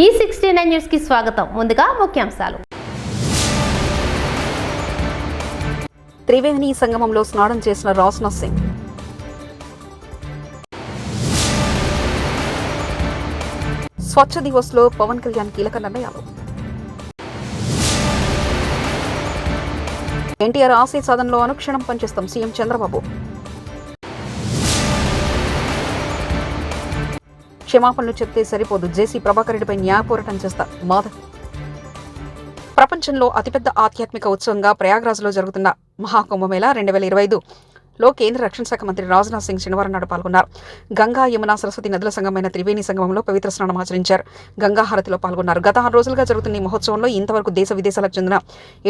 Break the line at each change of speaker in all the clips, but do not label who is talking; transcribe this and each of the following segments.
ఈ sixty nine న్యూస్కి స్వాగతం. ముందుగా ముఖ్యాంశాలు.
త్రివేణి సంగమంలో స్నానం చేసిన రాజ్నాథ్ సింగ్. స్వచ్ఛ దివస్లో పవన్ కళ్యాణ్ కీలక నిర్ణయాలు. ఎన్టీఆర్ ఆశయ సాధనలో అనుక్షణం పనిచేస్తాం సీఎం చంద్రబాబు. క్షమాపణలు చెప్తే సరిపోదు. జేసీ ప్రభాకర్ రెడ్డిపై న్యాయ పోరాటం చేస్తా. మాధవ్. ప్రపంచంలో అతిపెద్ద ఆధ్యాత్మిక ఉత్సవంగా ప్రయాగ్రాజ్లో జరుగుతున్న మహాకుంభమేళ రెండు వేల ఇరవై ఐదు. లో కేంద్ర రక్షణ శాఖ మంత్రి రాజ్నాథ్ సింగ్ శనివారం నాడు పాల్గొన్నారు. గంగా యమున సరస్వతి నదుల సంగమైన త్రివేణి సంగమంలో పవిత్ర స్నానం ఆచరించారు. గంగా హారతిలో పాల్గొన్నారు. గత ఆరు రోజులుగా జరుగుతున్న ఈ మహోత్సవంలో ఇంతవరకు దేశ విదేశాలకు చెందిన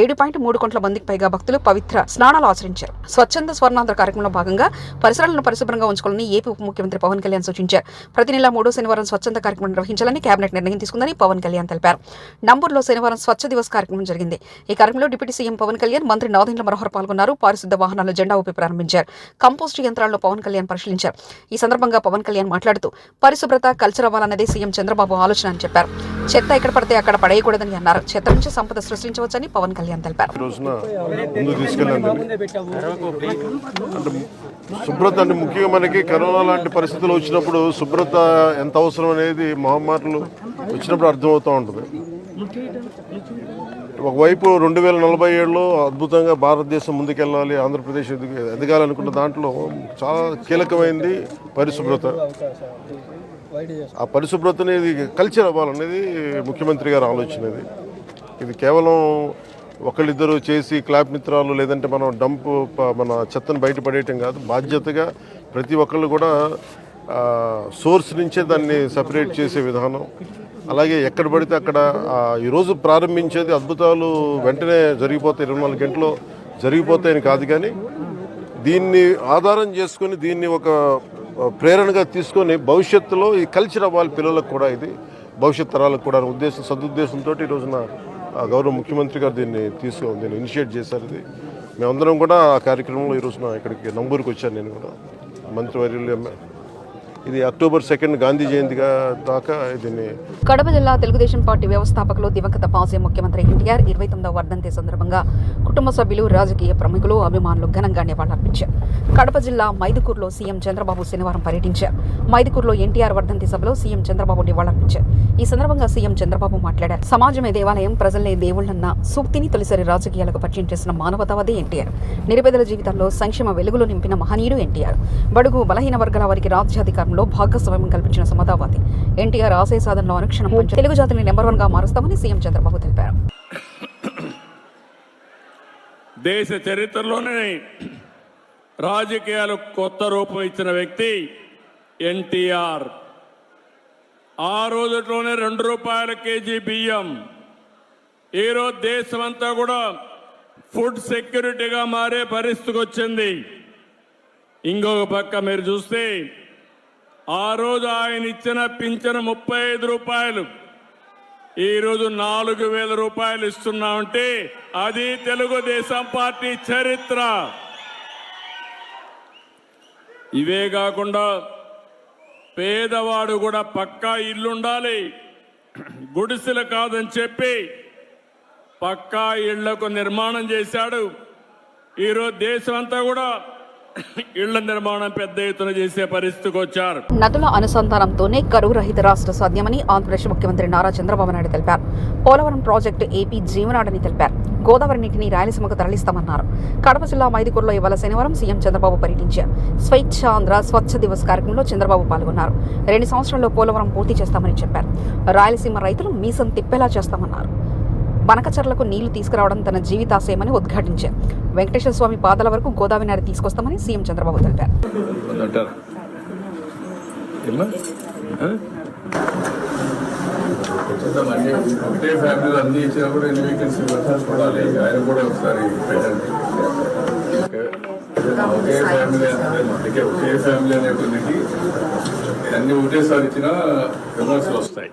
ఏడు పాయింట్ మూడు కోట్ల మందికి పైగా భక్తులు పవిత్ర స్నానాలు ఆచరించారు. స్వచ్ఛంద స్వర్ణాంధ్ర కార్యక్రమంలో భాగంగా పరిసరాలను పరిశుభ్రంగా ఉంచుకోవాలని ఏపీ ఉప ముఖ్యమంత్రి పవన్ కళ్యాణ్ సూచించారు. ప్రతి నెల మూడో శనివారం స్వచ్ఛంద కార్యక్రమం నిర్వహించాలని కేబినెట్ నిర్ణయం తీసుకుందని పవన్ కళ్యాణ్ తెలిపారు. నంబూర్లో శనివారం స్వచ్ఛ దివస్ కార్యక్రమం జరిగింది. ఈ కార్యక్రమంలో డిప్యూటీ సీఎం పవన్ కళ్యాణ్ మంత్రి నాదెండ్ల మనోహర్ పాల్గొన్నారు. పారిశుద్ధ వాహనాలు జెండా ఊపి ప్రారంభించారు. కంపోస్ట్ యంత్రాల్లో పవన్ కళ్యాణ్ పరిశీలించారు. ఈ సందర్భంగా పవన్ కళ్యాణ్ మాట్లాడుతూ పరిశుభ్రత కల్చర్ అవ్వాలన్నదే సీఎం చంద్రబాబు ఆలోచన అని చెప్పారు. చెత్త ఎక్కడ పడితే అక్కడ పడేయకూడదని అన్నారు. చెత్త నుంచి సంపద సృష్టించవచ్చని పవన్ కళ్యాణ్ తెలిపారు.
శుభ్రత అంటే ముఖ్యంగా మనకి కరోనా లాంటి పరిస్థితులు వచ్చినప్పుడు శుభ్రత ఎంత అవసరం అనేది మహమ్మారులు వచ్చినప్పుడు అర్థమవుతూ ఉంటుంది. ఒకవైపు రెండు వేల నలభై ఏడులో అద్భుతంగా భారతదేశం ముందుకెళ్ళాలి ఆంధ్రప్రదేశ్ ఎదగాలనుకున్న దాంట్లో చాలా కీలకమైంది పరిశుభ్రత. ఆ పరిశుభ్రత అనేది కల్చర్ అవ్వాలనేది ముఖ్యమంత్రి గారు ఆలోచన ఇది. కేవలం ఒకళ్ళిద్దరు చేసి క్లాప్ మిత్రాలు లేదంటే మనం డంప్ మన చెత్తను బయటపడేయటం కాదు. బాధ్యతగా ప్రతి ఒక్కళ్ళు కూడా సోర్స్ నుంచే దాన్ని సపరేట్ చేసే విధానం. అలాగే ఎక్కడ పడితే అక్కడ ఈరోజు ప్రారంభించేది అద్భుతాలు వెంటనే జరిగిపోతాయి. ఇరవై నాలుగు గంటలు జరిగిపోతాయని కాదు కానీ దీన్ని ఆధారం చేసుకొని దీన్ని ఒక ప్రేరణగా తీసుకొని భవిష్యత్తులో ఈ కల్చర్ అవ్వాలి పిల్లలకు కూడా ఇది భవిష్యత్ తరాలకు కూడా ఉద్దేశం సదుద్దేశంతో ఈ రోజున ఆ, గౌరవ ముఖ్యమంత్రి గారు దీన్ని తీసుకు దీన్ని ఇనిషియేట్ చేశారు ఇది. మేమందరం కూడా ఆ కార్యక్రమంలో ఈ రోజున ఇక్కడికి నంబూరుకి వచ్చాను నేను కూడా. మంత్రివర్యులు ఇది అక్టోబర్ సెకండ్ గాంధీ జయంతిగా దాకా దీన్ని
కడప జిల్లా తెలుగుదేశం పార్టీ వ్యవస్థాపకులు దివంగత మాజీ ముఖ్యమంత్రి ఎన్టీఆర్ ఇరవై తొమ్మిదవ వర్ధంతి సందర్భంగా కుటుంబ సభ్యులు రాజకీయ ప్రముఖులు అభిమానులు ఘనంగా నివాళులర్పించారు. కడప జిల్లా మైదుకూరులో సీఎం చంద్రబాబు శనివారం పర్యటించారు. మైదుకూరులో ఎన్టీఆర్ వర్ధంతి సభలో సీఎం చంద్రబాబు నివాళులర్పించారు. ఈ సందర్భంగా సీఎం చంద్రబాబు మాట్లాడారు. సమాజమే దేవాలయం ప్రజలే దేవుళ్ళన్న సూక్తిని తొలిసారి రాజకీయాలకు పరిచయం చేసిన మానవతావాది ఎన్టీఆర్. నిరుపేదల జీవితాల్లో సంక్షేమ వెలుగులు నింపిన మహనీయుడు ఎన్టీఆర్. బడుగు బలహీన వర్గాల వారికి రాజ్యాధికారంలో భాగస్వామ్యం కల్పించిన సమతావాది ఎన్టీఆర్ ఆశయ సాధనలో అనుక్షణం పంచ తెలుగు జాతిని నెంబర్ వన్గా మారుస్తామని సీఎం చంద్రబాబు తెలిపారు.
దేశ చరిత్రలోనే రాజకీయాలకు కొత్త రూపం ఇచ్చిన వ్యక్తి ఎన్టీఆర్. ఆ రోజులోనే రెండు రూపాయల కేజీ బియ్యం. ఈరోజు దేశమంతా కూడా ఫుడ్ సెక్యూరిటీగా మారే పరిస్థితికి వచ్చింది. ఇంకొక పక్క మీరు చూస్తే ఆ రోజు ఆయన ఇచ్చిన పింఛను ముప్పై ఐదు రూపాయలు ఈరోజు నాలుగు వేల రూపాయలు ఇస్తున్నామంటే అది తెలుగుదేశం పార్టీ చరిత్ర. ఇవే కాకుండా పేదవాడు కూడా పక్కా ఇల్లు ఉండాలి గుడిసెలు కాదని చెప్పి పక్కా ఇళ్ళకు నిర్మాణం చేశాడు. ఈరోజు దేశం అంతా కూడా ఇళ్ళ నిర్మాణం పెద్ద ఎత్తున చేసే పరిస్థితికి వచ్చారు.
నదుల అనుసంధానంతోనే కరువు రహిత రాష్ట్ర సాధ్యమని ఆంధ్రప్రదేశ్ ముఖ్యమంత్రి నారా చంద్రబాబు నాయుడు తెలిపారు. పోలవరం ప్రాజెక్టు ఏపీ జీవనాడని తెలిపారు. గోదావరి నీటిని రాయలసీమకు తరలిస్తామన్నారు. కడప జిల్లా మైదుకూరులో ఇవాళ శనివారం సీఎం చంద్రబాబు పర్యటించారు. స్వచ్ఛ ఆంధ్ర స్వచ్ఛ దివస్ కార్యక్రమంలో చంద్రబాబు పాల్గొన్నారు. రెండు సంవత్సరాల్లో పోలవరం పూర్తి చేస్తామని చెప్పారు. రాయలసీమ రైతులు మీసం తిప్పేలా చేస్తామన్నారు. బనకచర్లకు నీళ్ళు తీసుకురావడం తన జీవితాశయమని ఉద్ఘాటించారు. వెంకటేశ్వర స్వామి పాదాల వరకు గోదావరి నారి తీసుకొస్తామని సీఎం చంద్రబాబు తెలిపారు.
అంటారు ఏమ్మా? ఆ?
చేద్దామండి ఒకటే ఫ్యామిలీలో అన్ని ఇచ్చినా కూడా ఎన్ని వీకెండ్స్ చూడాలి. ఆయన కూడా ఒకసారి పెట్టండి. ఒకే ఫ్యామిలీ అందుకే ఒకే ఫ్యామిలీ అనే కొన్నిటి అన్ని ఒకటేసారి ఇచ్చినా విమర్శలు వస్తాయి.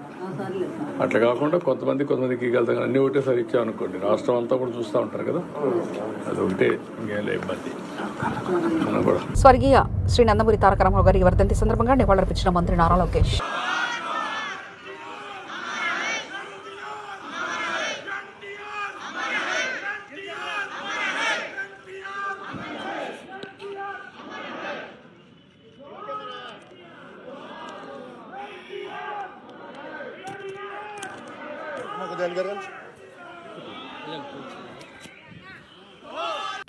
అట్లా కాకుండా కొంతమంది కొంతమందికి వెళ్తాం అన్ని ఒకటేసారి ఇచ్చామనుకోండి రాష్ట్రం అంతా కూడా చూస్తూ ఉంటారు కదా. అది ఒకటే ఇంకేం ఇబ్బంది.
స్వర్గీయ శ్రీ నందమూరి తారక రామారావు గారి వర్ధంతి సందర్భంగా నివాళులర్పించిన మంత్రి నారా లోకేష్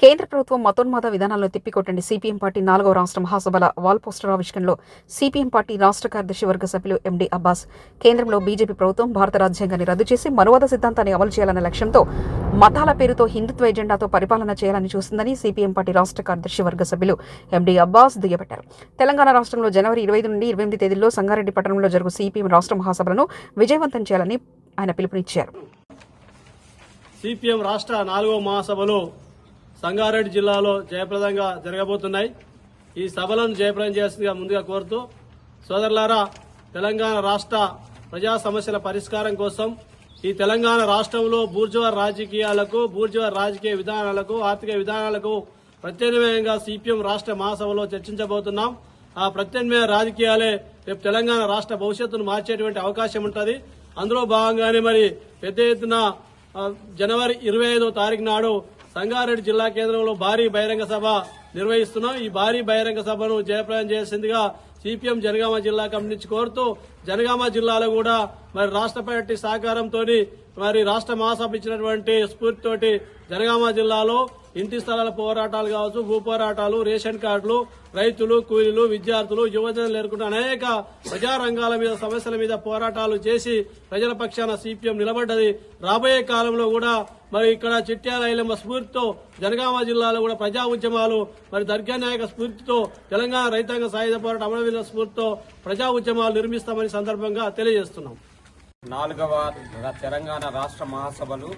కేంద్ర ప్రభుత్వం మతోన్మాద విధానాలను తిప్పికొట్టండి. సిపిఎం పార్టీ నాలుగవ రాష్ట్ర మహాసభల వాల్ పోస్టర్ ఆవిష్కరణలో సిపిఎం పార్టీ రాష్ట్ర కార్యదర్శి వర్గ సభ్యులు ఎండి అబ్బాస్. కేంద్రంలో బీజేపీ ప్రభుత్వం భారత రాజ్యాంగాన్ని రద్దు చేసి మనువాద సిద్ధాంతాన్ని అమలు చేయాలన్న లక్ష్యంతో మతాల పేరుతో హిందుత్వ ఎజెండాతో పరిపాలన చేయాలని చూస్తుందని సిపిఎం పార్టీ రాష్ట్ర కార్యదర్శి వర్గ సభ్యులు ఎండి అబ్బాస్ దుయ్యబట్టారు. తెలంగాణ రాష్ట్రంలో జనవరి ఇరవై నుండి ఇరవై ఎనిమిది తేదీల్లో సంగారెడ్డి పట్టణంలో జరుగు సిపిఎం రాష్ట్ర మహాసభలను విజయవంతం చేయాలని ఆయన పిలుపునిచ్చారు.
సిపిఎం రాష్ట్ర నాలుగో మహాసభలో సంగారెడ్డి జిల్లాలో జయప్రదంగా జరగబోతున్నాయి. ఈ సభలను జయప్రదం చేస్తుందిగా ముందుగా కోరుతూ సోదరులారా తెలంగాణ రాష్ట్ర ప్రజా సమస్యల పరిష్కారం కోసం ఈ తెలంగాణ రాష్ట్రంలో బూర్జువా రాజకీయాలకు బూర్జువా రాజకీయ విధానాలకు ఆర్థిక విధానాలకు ప్రత్యామ్నాయంగా సిపిఎం రాష్ట్ర మహాసభలో చర్చించబోతున్నాం. ఆ ప్రత్యామ్నాయ రాజకీయాలే రేపు తెలంగాణ రాష్ట్ర భవిష్యత్తును మార్చేటువంటి అవకాశం ఉంటుంది. అందులో భాగంగానే మరి పెద్ద ఎత్తున జనవరి ఇరవై ఐదో తారీఖు నాడు సంగారెడ్డి జిల్లా కేంద్రంలో భారీ బహిరంగ సభ నిర్వహిస్తున్నాం. ఈ భారీ బహిరంగ సభను జయప్రదం చేసిందిగా సిపిఎం జనగామ జిల్లా కమిటీ నుంచి కోరుతూ జనగామ జిల్లాలో కూడా మరి రాష్ట్ర పార్టీ సహకారంతో మరి రాష్ట్ర మహాసభ ఇచ్చినటువంటి స్ఫూర్తితోటి జనగామ జిల్లాలో ఇంటి స్థలాల పోరాటాలు కావచ్చు భూ పోరాటాలు రేషన్ కార్డులు రైతులు కూలీలు విద్యార్థులు యువజనులు ఎదుర్కొన్న అనేక ప్రజా రంగాల మీద సమస్యల మీద పోరాటాలు చేసి ప్రజల పక్షాన సిపిఎం నిలబడ్డది. రాబోయే కాలంలో కూడా మరి ఇక్కడ చిట్యాల ఐలమ్మ స్ఫూర్తితో జనగామ జిల్లాలో కూడా ప్రజా ఉద్యమాలు మరి దర్గా నాయక స్ఫూర్తితో తెలంగాణ రైతాంగ సాయుధ పోరాట అమరవీరుల స్ఫూర్తితో ప్రజా ఉద్యమాలు నిర్మిస్తామని సందర్భంగా తెలియజేస్తున్నాం.
నాలుగవ తెలంగాణ రాష్ట్ర మహాసభలు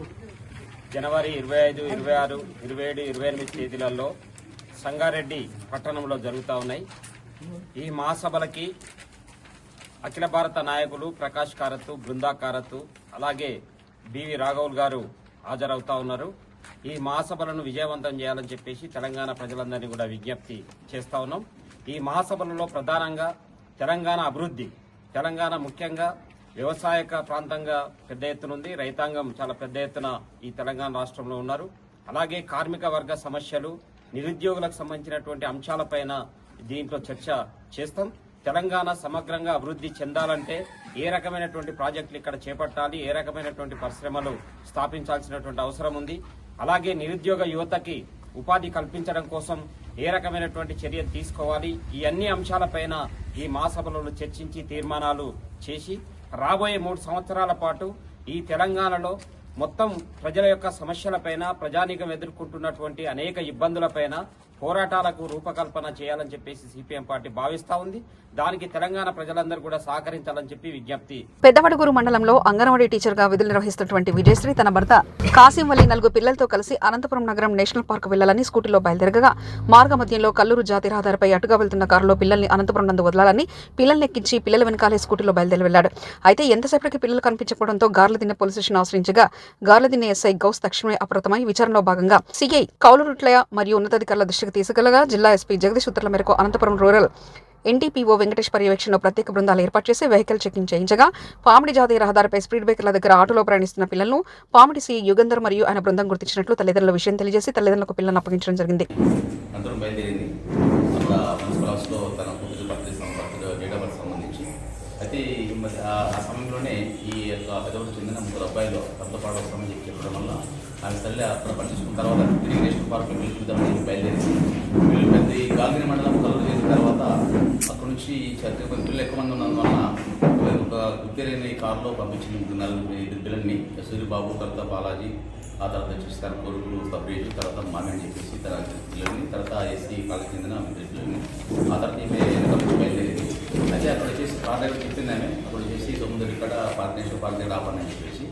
జనవరి ఇరవై ఐదు ఇరవై ఆరు ఇరవై ఏడు ఇరవై ఎనిమిది తేదీలలో సంగారెడ్డి పట్టణంలో జరుగుతూ ఉన్నాయి. ఈ మహాసభలకి అఖిల భారత నాయకులు ప్రకాష్ కారత్ బృందా కారత్ అలాగే బివి రాఘవుల్ గారు హాజరవుతా ఉన్నారు. ఈ మహాసభలను విజయవంతం చేయాలని చెప్పేసి తెలంగాణ ప్రజలందరినీ కూడా విజ్ఞప్తి చేస్తా ఉన్నాం. ఈ మహాసభలలో ప్రధానంగా తెలంగాణ అభివృద్ధి తెలంగాణ ముఖ్యంగా వ్యవసాయక ప్రాంతంగా పెద్ద ఎత్తున ఉంది. రైతాంగం చాలా పెద్ద ఎత్తున ఈ తెలంగాణ రాష్ట్రంలో ఉన్నారు. అలాగే కార్మిక వర్గ సమస్యలు నిరుద్యోగులకు సంబంధించినటువంటి అంశాలపైన దీంట్లో చర్చ చేస్తాం. తెలంగాణ సమగ్రంగా అభివృద్ధి చెందాలంటే ఏ రకమైనటువంటి ప్రాజెక్టులు ఇక్కడ చేపట్టాలి ఏ రకమైనటువంటి పరిశ్రమలు స్థాపించాల్సినటువంటి అవసరం ఉంది. అలాగే నిరుద్యోగ యువతకి ఉపాధి కల్పించడం కోసం ఏ రకమైనటువంటి చర్యలు తీసుకోవాలి? ఈ అన్ని అంశాలపైన ఈ మహాసభలలో చర్చించి తీర్మానాలు చేసి రాబోయే మూడు సంవత్సరాల పాటు ఈ తెలంగాణలో మొత్తం ప్రజల యొక్క సమస్యలపైన ప్రజానీకం ఎదుర్కొంటున్నటువంటి అనేక ఇబ్బందులపైన పోరాటాలకు రూపకల్పన చేయాలని చెప్పేసి సిపిఎం పార్టీ భావిస్తా ఉంది. దానికి తెలంగాణ ప్రజలందరూ కూడా సహకరించాలని చెప్పి విజ్ఞప్తి.
పెద్దవడుగురు మండలంలో అంగన్వాడీ టీచర్గా విధులు నిర్వహిస్తున్నటువంటి విజయశ్రీ తన భర్త కాసిం వల్లి నలుగురు పిల్లలతో కలిసి అనంతపురం నగరం నేషనల్ పార్క్ వెళ్ళాలని స్కూటీలో బయలుదేరగా మార్గ మధ్యంలో కల్లూరు జాతి రహదారిపై అటుగా వెళ్తున్న కారులో పిల్లల్ని అనంతపురం నందు వదలాలని పిల్లల్ని ఎక్కించి పిల్లల వెనకాలే స్కూటీలో బయలుదేరి వెళ్ళాడు అయితే ఎంతసేపటికి పిల్లలు కనిపించకపోవడంతో గార్లదిన్నె పోలీస్ స్టేషన్ ఆశ్రయించగా గార్లదిన్నె ఎస్ఐ గౌస్ తక్షణమే అప్రతమై విచారణలో భాగంగా సిఐ కౌలురుట్లయ మరియు ఉన్నతాధికారుల దృష్టికి తీసుకెళ్ళగా జిల్లా ఎస్పీ జగదీష్ ఉత్తర్ల మేరకు అనంతపురం రూరల్ ఎన్టీపీఓ వెంకటేష్ పర్యవేక్షణలో ప్రత్యేక బృందాలు ఏర్పాటు చేసి వెహికల్ చెకింగ్ చేయించగా పామిడి జాతీయ రహదారిపై స్పీడ్ బ్రేకర్ల దగ్గర ఆటోలో ప్రయాణిస్తున్న పిల్లలను పామిడి సీ యుగంధర్ మరియు ఆయన బృందం గుర్తించినట్లు తల్లిదండ్రుల విషయం తెలియజేసి తల్లిదండ్రులకు పిల్లలను అప్పగించడం జరిగింది.
అయితే ఈ ఆ సమయంలోనే ఈ యొక్క చెందిన ముగ్గురు అబ్బాయిలు చెప్పి చెప్పడం వల్ల ఆమె తల్లి అక్కడ పట్టించుకున్న తర్వాత తిరిగి నేషనల్ వీళ్ళు గాంధీ మండలం కలర్ చేసిన తర్వాత అక్కడ నుంచి చర్చ పిల్లలు ఎక్కువ మంది ఉన్నందువల్ల ఒక గుర్తెరైన ఈ కారులో పంపించింది ముగ్గురు నలుగురు ఐదు పిల్లల్ని. సూర్యబాబు తర్వాత బాలాజీ. ఆ తర్వాత వచ్చేసి తన కొడుకులు సపరేట్ తర్వాత మామి అని చెప్పేసి తన పిల్లల్ని తర్వాత ఎస్సీ కాలేజ్ చెందిన ఇద్దరు పిల్లల్ని. ఆ తర్వాత ఈమె బయలుదేరింది. అయితే అక్కడ వచ్చేసి పాత దగ్గర చెప్పింది ఆమె. అక్కడ వచ్చేసి తొమ్మిది ఇక్కడ పార్టీ పార్టీ దగ్గర అని చెప్పేసి.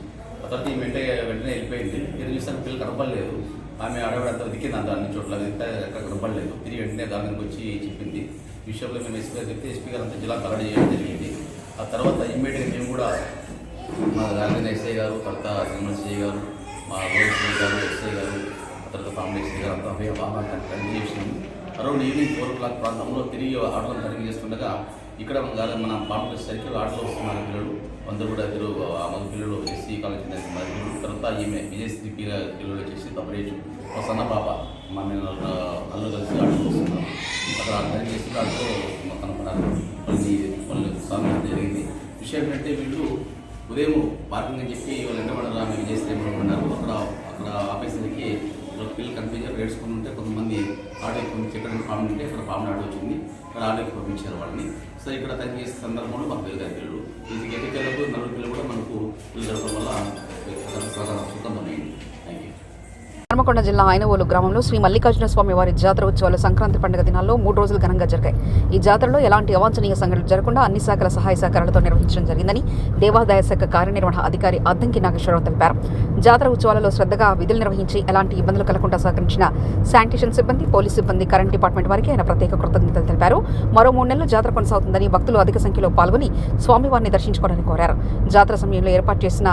ఆ తర్వాత ఈమె వెంటనే వెంటనే వెళ్ళిపోయింది. నేను చూస్తాను పిల్లలు కనపడలేదు. ఆమె అడవడంతా వెతికింది అంత అన్ని చోట్ల. వెళ్తే ఎక్కడ కనపడలేదు. తిరిగి వెంటనే దానికి వచ్చి చెప్పింది. విషయంలో మేము ఎస్పీ గారు చెప్తే ఎస్పీ గారు అంతా జిల్లా కలెక్ట్ చేయడం జరిగింది. ఆ తర్వాత ఇమ్మీడియట్గా మేము కూడా మా రాజధాని ఎస్ఐ గారు తర్వాత నిర్మల్ సిఐ గారు మా రోహిత్ సిఐ గారు ఎస్ఐ గారు తర్వాత ఫ్యామిలీ ఎస్ఐ గారు అంతా బాగా తనిఖీ చేసినాము around evening four o'clock ప్రాంతంలో తిరిగి ఆటోలను తనిఖీ చేస్తుండగా ఇక్కడ మన మన సర్కిల్ ఆటలో వస్తున్నారు పిల్లలు అందరూ కూడా ఇద్దరు ఆ పిల్లలు ఎస్సీ కాలేజ్ చెందిన మగ పిల్లలు తర్వాత ఈమె విజయశ్రీ పిల్లలు వచ్చేసి తప్పరేజ్ మా సన్న పాప మా మేము అల్లు కలిసి ఆటలు వస్తున్నాం అక్కడ అర్థం చేసి ఆటో కనపడారు కొన్ని కొన్ని సమయం జరిగింది. విషయం ఏంటంటే వీళ్ళు ఉదయం పార్కింగ్ అని చెప్పి వాళ్ళు ఎండబడరా మేము విజయశ్రీలో ఉన్నారు అక్కడ అక్కడ ఆఫీసర్కి వాళ్ళ పిల్లలు కనిపించారు ఏడ్చుకుని ఉంటే కొంతమంది ఆటోకి పంపించి ఎక్కడ ఫామ్ ఉంటే ఇక్కడ ఫామ్ ఆటో వచ్చింది. ఇక్కడ ఆటోకి పంపించారు వాళ్ళని. సో ఇక్కడ తగ్గే సందర్భంలో మాకు పిల్లలు పిల్లలు. ఇది ఎన్ని పిల్లలకు నలుగురు పిల్లలు కూడా మనకు పిల్లలు జరగడం వల్ల సుఖంతమైంది థ్యాంక్ యూ
హనుమకొండ జిల్లా ఆయనవోలు గ్రామంలో శ్రీ మల్లికార్జున స్వామి వారి జాతర ఉత్సవాలు సంక్రాంతి పండుగ దినాల్లో మూడు రోజులు ఘనంగా జరిగాయి. ఈ జాతరలో ఎలాంటి అవాంఛనీయ సంఘటనలు జరగకుండా అన్ని శాఖల సహాయ సహకారాలతో నిర్వహించడం జరిగిందని దేవాదాయ శాఖ కార్యనిర్వహణ అధికారి అద్దంకి నాగేశ్వరరావు తెలిపారు. జాతర ఉత్సవాలలో శ్రద్ధగా విధులు నిర్వహించి ఎలాంటి ఇబ్బందులు కలగకుండా సహకరించిన శానిటేషన్ సిబ్బంది పోలీస్ సిబ్బంది కరెంట్ డిపార్ట్మెంట్ వారికి ఆయన ప్రత్యేక కృతజ్ఞతలు తెలిపారు. మరో మూడు నెలలు జాతర కొనసాగుతుందని భక్తులు అధిక సంఖ్యలో పాల్గొని స్వామివారిని దర్శించుకోవాలని కోరారు. జాతర సమయంలో ఏర్పాటు చేసిన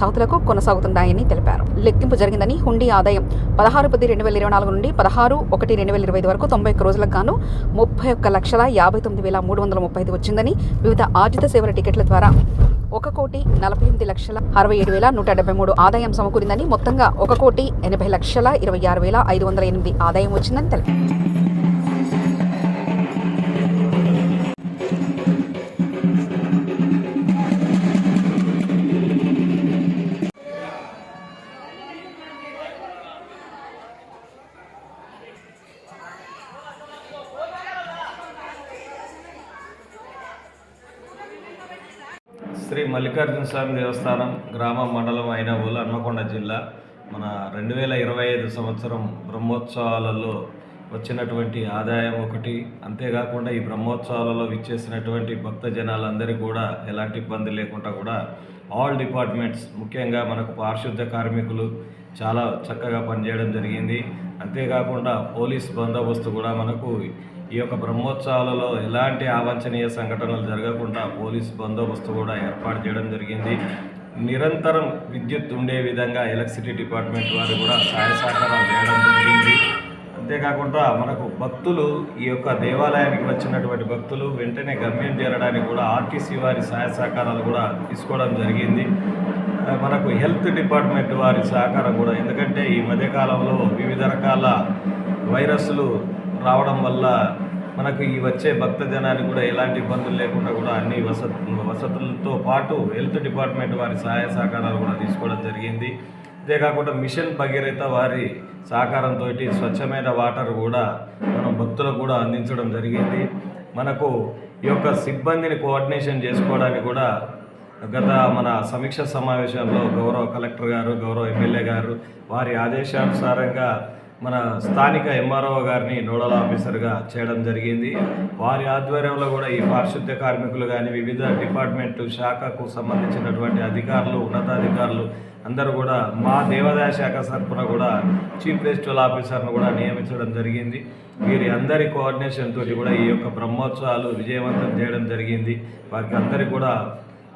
సౌతులకు కొనసాగుతున్నాయని తెలిపారు. లెక్కింపు జరిగిందని హుండీ ఆదాయం పదహారు పది రెండు వేల ఇరవై నాలుగు నుండి పదహారు ఒకటి రెండు వేల ఇరవై ఐదు వరకు తొంభై ఒక్క రోజులకు గాను ముప్పై ఒక్క లక్షల యాభై తొమ్మిది వేల మూడు వందల ముప్పై ఐదు వచ్చిందని వివిధ ఆర్జిత సేవల టికెట్ల ద్వారా ఒక కోటి నలభై ఎనిమిది లక్షల అరవై ఏడు వేల నూట డెబ్బై మూడు ఆదాయం సమకూరిందని మొత్తంగా ఒక కోటి ఎనభై లక్షల ఇరవై ఆరు వేల ఐదు వందల ఎనిమిది ఆదాయం వచ్చిందని తెలిపారు.
మల్లికార్జున స్వామి దేవస్థానం గ్రామం మండలం అయిన హన్మకొండ జిల్లా. మన రెండు వేల ఇరవై ఐదు సంవత్సరం బ్రహ్మోత్సవాలలో వచ్చినటువంటి ఆదాయం ఒకటి. అంతేకాకుండా ఈ బ్రహ్మోత్సవాలలో విచ్చేసినటువంటి భక్త జనాలందరికీ కూడా ఎలాంటి ఇబ్బంది లేకుండా కూడా ఆల్ డిపార్ట్మెంట్స్ ముఖ్యంగా మనకు పారిశుద్ధ కార్మికులు చాలా చక్కగా పనిచేయడం జరిగింది. అంతేకాకుండా పోలీస్ బందోబస్తు కూడా మనకు ఈ యొక్క బ్రహ్మోత్సవాలలో ఎలాంటి అవాంఛనీయ సంఘటనలు జరగకుండా పోలీస్ బందోబస్తు కూడా ఏర్పాటు చేయడం జరిగింది. నిరంతరం విద్యుత్ ఉండే విధంగా ఎలక్ట్రిసిటీ డిపార్ట్మెంట్ వారు కూడా సహాయ సహకారాలు చేయడం జరిగింది. అంతేకాకుండా మనకు భక్తులు ఈ యొక్క దేవాలయానికి వచ్చినటువంటి భక్తులు వెంటనే గమ్యం చేరడానికి కూడా ఆర్టీసీ వారి సహాయ సహకారాలు కూడా తీసుకోవడం జరిగింది. మనకు హెల్త్ డిపార్ట్మెంట్ వారి సహకారం కూడా ఎందుకంటే ఈ మధ్యకాలంలో వివిధ రకాల వైరస్లు రావడం వల్ల మనకు ఈ వచ్చే భక్త జనానికి కూడా ఎలాంటి ఇబ్బందులు లేకుండా కూడా అన్ని వసత్ వసతులతో పాటు హెల్త్ డిపార్ట్మెంట్ వారి సహాయ సహకారాలు కూడా తీసుకోవడం జరిగింది. అంతేకాకుండా మిషన్ భగీరథ వారి సహకారంతో స్వచ్ఛమైన వాటర్ కూడా మనం భక్తులకు కూడా అందించడం జరిగింది. మనకు ఈ యొక్క సిబ్బందిని కోఆర్డినేషన్ చేసుకోవడానికి కూడా గత మన సమీక్ష సమావేశంలో గౌరవ కలెక్టర్ గారు గౌరవ ఎమ్మెల్యే గారు వారి ఆదేశానుసారంగా మన స్థానిక ఎంఆర్ఓ గారిని నోడల్ ఆఫీసర్గా చేయడం జరిగింది. వారి ఆధ్వర్యంలో కూడా ఈ పారిశుద్ధ్య కార్మికులు కానీ వివిధ డిపార్ట్మెంట్ శాఖకు సంబంధించినటువంటి అధికారులు ఉన్నతాధికారులు అందరూ కూడా మా దేవాదాయ శాఖ తరఫున కూడా చీఫ్ ఫెస్టివల్ ఆఫీసర్ను కూడా నియమించడం జరిగింది. వీరి అందరి కోఆర్డినేషన్ తోటి కూడా ఈ యొక్క బ్రహ్మోత్సవాలు విజయవంతం చేయడం జరిగింది. వారికి అందరికీ కూడా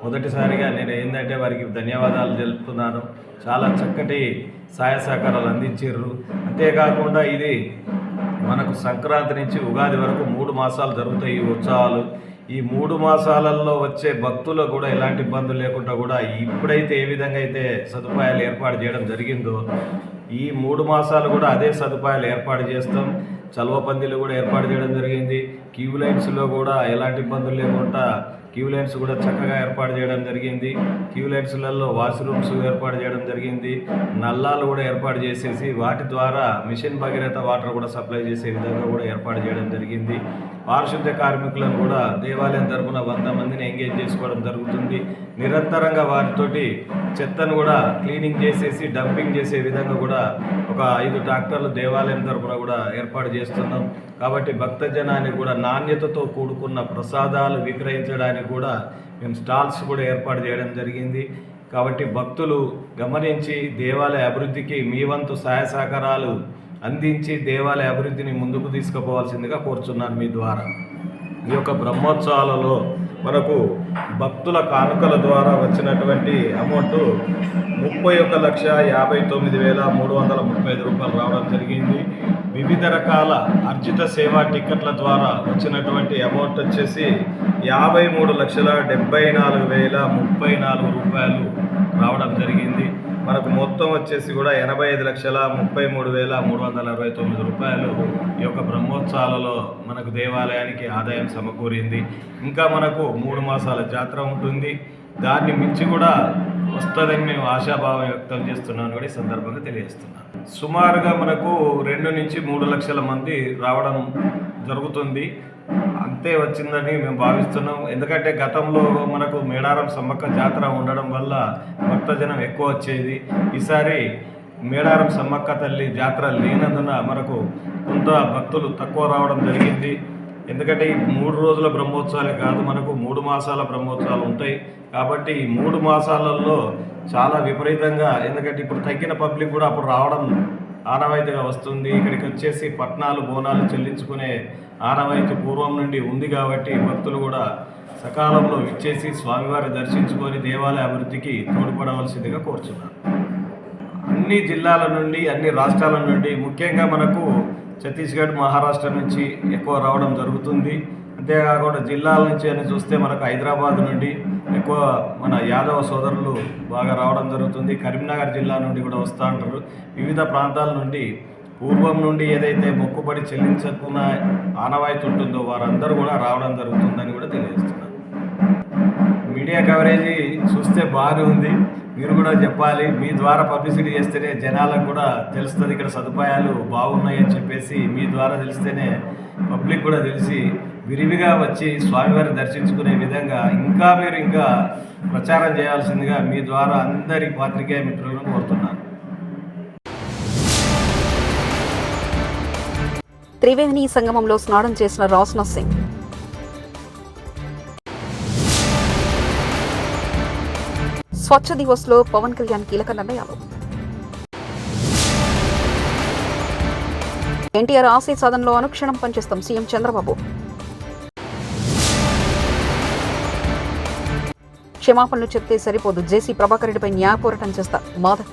మొదటిసారిగా నేను ఏంటంటే వారికి ధన్యవాదాలు తెలుపుతున్నాను. చాలా చక్కటి సహాయ సహకారాలు అందించారు. అంతేకాకుండా ఇది మనకు సంక్రాంతి నుంచి ఉగాది వరకు మూడు మాసాలు జరుగుతాయి ఈ ఉత్సవాలు. ఈ మూడు మాసాలలో వచ్చే భక్తులకు కూడా ఎలాంటి ఇబ్బందులు లేకుండా కూడా ఇప్పుడైతే ఏ విధంగా అయితే సదుపాయాలు ఏర్పాటు చేయడం జరిగిందో ఈ మూడు మాసాలు కూడా అదే సదుపాయాలు ఏర్పాటు చేస్తాం. చలవ పందిలు కూడా ఏర్పాటు చేయడం జరిగింది. క్యూ లైన్స్లో కూడా ఎలాంటి ఇబ్బందులు లేకుండా క్యూ లైన్స్ కూడా చక్కగా ఏర్పాటు చేయడం జరిగింది. క్యూ లైన్స్లలో వాష్రూమ్స్ ఏర్పాటు చేయడం జరిగింది. నల్లాలు కూడా ఏర్పాటు చేసేసి వాటి ద్వారా మిషన్ భగీరథ వాటర్ కూడా సప్లై చేసే విధంగా కూడా ఏర్పాటు చేయడం జరిగింది. పారిశుద్ధ్య కార్మికులను కూడా దేవాలయం తరపున వంద మందిని ఎంగేజ్ చేసుకోవడం జరుగుతుంది. నిరంతరంగా వారితోటి చెత్తను కూడా క్లీనింగ్ చేసేసి డంపింగ్ చేసే విధంగా కూడా ఒక ఐదు ట్రాక్టర్లు దేవాలయం తరపున కూడా ఏర్పాటు చేస్తున్నాం. కాబట్టి భక్త జనానికి కూడా నాణ్యతతో కూడుకున్న ప్రసాదాలు విక్రయించడానికి కూడా మేము స్టాల్స్ కూడా ఏర్పాటు చేయడం జరిగింది. కాబట్టి భక్తులు గమనించి దేవాలయ అభివృద్ధికి మీ వంతు సహాయ సహకారాలు అందించి దేవాలయ అభివృద్ధిని ముందుకు తీసుకుపోవాల్సిందిగా కోరుచున్నాను మీ ద్వారా. ఈ యొక్క బ్రహ్మోత్సవాలలో మనకు భక్తుల కానుకల ద్వారా వచ్చినటువంటి అమౌంట్ ముప్పై ఒక లక్ష యాభై తొమ్మిది వేల మూడు వందల ముప్పై ఐదు రూపాయలు రావడం జరిగింది. వివిధ రకాల అర్జిత సేవా టికెట్ల ద్వారా వచ్చినటువంటి అమౌంట్ వచ్చేసి యాభై మూడు లక్షల డెబ్బై నాలుగు వేల ముప్పై నాలుగు రూపాయలు రావడం జరిగింది. మనకు మొత్తం వచ్చేసి కూడా ఎనభై ఐదు లక్షల ముప్పై మూడు వేల మూడు వందల అరవై తొమ్మిది రూపాయలు ఈ యొక్క బ్రహ్మోత్సవాలలో మనకు దేవాలయానికి ఆదాయం సమకూరింది. ఇంకా మనకు మూడు మాసాల జాతర ఉంటుంది. దాన్ని మించి కూడా వస్తుందని మేము ఆశాభావం వ్యక్తం చేస్తున్నాను కూడా ఈ సందర్భంగా తెలియజేస్తున్నాను. సుమారుగా మనకు రెండు నుంచి మూడు లక్షల మంది రావడం జరుగుతుంది. అంతే వచ్చిందని మేము భావిస్తున్నాం. ఎందుకంటే గతంలో మనకు మేడారం సమ్మక్క జాతర ఉండడం వల్ల భక్తజనం ఎక్కువ వచ్చేది. ఈసారి మేడారం సమ్మక్క తల్లి జాతర లేనందున మనకు కొంత భక్తులు తక్కువ రావడం జరిగింది. ఎందుకంటే ఈ మూడు రోజుల బ్రహ్మోత్సవాలే కాదు మనకు మూడు మాసాల బ్రహ్మోత్సవాలు ఉంటాయి. కాబట్టి ఈ మూడు మాసాలలో చాలా విపరీతంగా ఎందుకంటే ఇప్పుడు తగ్గిన పబ్లిక్ కూడా అప్పుడు రావడం ఆనవాయితీగా వస్తుంది. ఇక్కడికి వచ్చేసి పట్నాలు బోనాలు చెల్లించుకునే ఆనవాయితీ పూర్వం నుండి ఉంది కాబట్టి భక్తులు కూడా సకాలంలో విచ్చేసి స్వామివారి దర్శించుకొని దేవాలయ అభివృద్ధికి తోడ్పడవలసిందిగా కోరుచున్నాను. అన్ని జిల్లాల నుండి అన్ని రాష్ట్రాల నుండి ముఖ్యంగా మనకు ఛత్తీస్గఢ్ మహారాష్ట్ర నుంచి ఎక్కువ రావడం జరుగుతుంది. అంతేకాకుండా జిల్లాల నుంచి అని చూస్తే మనకు హైదరాబాద్ నుండి ఎక్కువ మన యాదవ సోదరులు బాగా రావడం జరుగుతుంది. కరీంనగర్ జిల్లా నుండి కూడా వస్తూ ఉంటారు వివిధ ప్రాంతాల నుండి పూర్వం నుండి ఏదైతే మొక్కుబడి చెల్లించకున్న ఆనవాయితీ ఉంటుందో వారందరూ కూడా రావడం జరుగుతుందని కూడా తెలియజేస్తున్నారు. మీడియా కవరేజీ చూస్తే బాగానే ఉంది. మీరు కూడా చెప్పాలి మీ ద్వారా పబ్లిసిటీ చేస్తేనే జనాలకు కూడా తెలుస్తుంది ఇక్కడ సదుపాయాలు బాగున్నాయని చెప్పేసి మీ ద్వారా తెలిస్తేనే పబ్లిక్ కూడా తెలిసి విరివిగా వచ్చి స్వామివారి దర్శించుకునే విధంగా ఇంకా మీరు ఇంకా ప్రచారం చేయాల్సిందిగా మీ ద్వారా అందరి పాత్రికేయ మిత్రులను కోరుతున్నాను.
త్రివేణి సంగమంలో స్నానం చేసిన రాజ్నాథ్ సింగ్. స్వచ్ఛ దివస్లో పవన్ కళ్యాణ్ కీలక నిర్ణయాలు. ఎన్టీఆర్ ఆశయ సాధనలో అనుక్షణం పనిచేస్తాం సీఎం చంద్రబాబు. క్షమాపణలు చెప్తే సరిపోదు. జేసీ ప్రభాకర్ రెడ్డిపై న్యాయ పోరాటం చేస్తా మాధవ్.